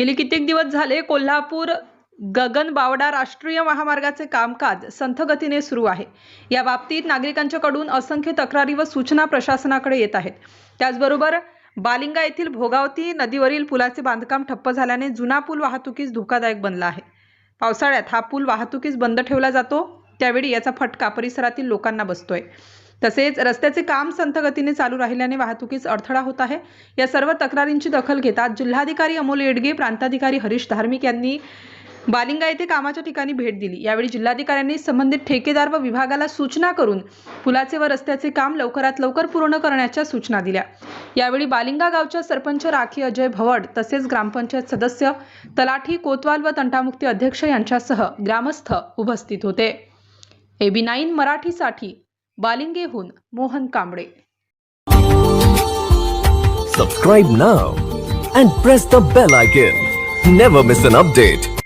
गेली कित्येक दिवस झाले कोल्हापूर गगन बावडा राष्ट्रीय महामार्गाचे कामकाज संथगतीने सुरू आहे. या बाबतीत नागरिकांच्याकडून असंख्य तक्रारी व सूचना प्रशासनाकडे येत आहेत. त्याचबरोबर बालिंगा येथील भोगावती नदीवरील पुलाचे बांधकाम ठप्प झाल्याने जुना पूल वाहतुकीस धोकादायक बनला आहे. पावसाळ्यात हा पूल वाहतुकीस बंद ठेवला जातो त्यावेळी याचा फटका परिसरातील लोकांना बसतोय. तसेच रस्त्याचे काम संथगतीने चालू राहिल्याने वाहतुकीस अडथळा होत आहे. या सर्व तक्रारींची दखल घेतात जिल्हाधिकारी अमोल येडगे प्रांताधिकारी हरीश धार्मिक यांनी बालिंगा येथे कामाच्या ठिकाणी भेट दिली. यावेळी जिल्हाधिकाऱ्यांनी संबंधित ठेकेदार व विभागाला सूचना करून पुलाचे व रस्त्याचे काम लवकरात लवकर पूर्ण करण्याच्या सूचना दिल्या. यावेळी बालिंगा गावच्या सरपंच राखी अजय भवड तसेच ग्रामपंचायत सदस्य तलाठी कोतवाल व तंटामुक्ती अध्यक्ष यांच्यासह ग्रामस्थ उपस्थित होते. एबी नाईन मराठीसाठी बालिंगेहून Mohan Kamble Subscribe now and press the bell icon. Never miss an update.